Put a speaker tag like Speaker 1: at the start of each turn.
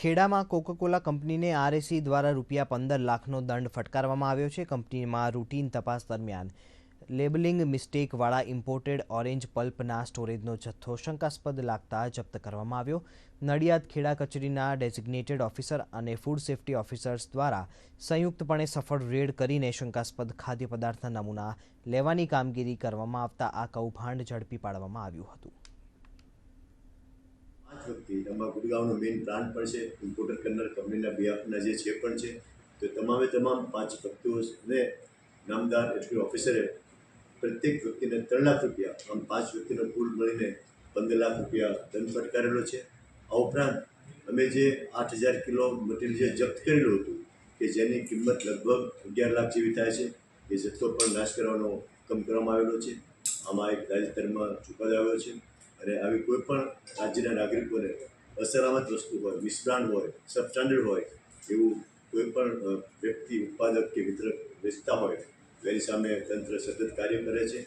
Speaker 1: ખેડામાં Coca-Cola કંપનીને RAC દ્વારા રૂપિયા પંદર લાખનો દંડ ફટકારવામાં આવ્યો છે. કંપનીમાં રૂટીન તપાસ દરમિયાન લેબલિંગ મિસ્ટેકવાળા ઇમ્પોર્ટેડ ઓરેન્જ પલ્પના સ્ટોરેજનો જથ્થો શંકાસ્પદ લાગતા જપ્ત કરવામાં આવ્યો. નડિયાદ ખેડા કચેરીના ડેઝિગ્નેટેડ ઓફિસર અને ફૂડ સેફ્ટી ઓફિસર્સ દ્વારા સંયુક્તપણે સફળ રેડ કરીને શંકાસ્પદ ખાદ્ય પદાર્થના નમૂના લેવાની કામગીરી કરવામાં આવતા આ કૌભાંડ ઝડપી પાડવામાં આવ્યું હતું.
Speaker 2: પાંચ વ્યક્તિ એમાં ગુડગાંવનો મેઇન પ્લાન્ટ પણ છે ઇમ્પોર્ટર કરનાર કંપનીના બિહાફના જે છે પણ છે. તો તમામે તમામ પાંચ વ્યક્તિઓને નામદાર એટલે ઓફિસરે પ્રત્યેક વ્યક્તિને ત્રણ લાખ રૂપિયા, આમ પાંચ વ્યક્તિનો કુલ મળીને પંદર લાખ રૂપિયા દંડ ફટકારેલો છે. આ ઉપરાંત અમે જે આઠ હજાર કિલો મટીરિયલ જે જપ્ત કરેલું હતું, કે જેની કિંમત લગભગ અગિયાર લાખ જેવી થાય છે, એ જથ્થો પણ નાશ કરવાનો હુકમ કરવામાં આવેલો છે. આમાં એક તાજેતરમાં ચુકાદો આવ્યો છે. અને આવી કોઈ પણ રાજ્યના નાગરિકોને અસલામત વસ્તુ હોય મિસબ્રાન્ડ હોય, સબસ્ટાન્ડર્ડ હોય, એવું કોઈ પણ વ્યક્તિ, ઉત્પાદક કે વિતરક વેચતા હોય તેની સામે તંત્ર સતત કાર્ય કરે છે.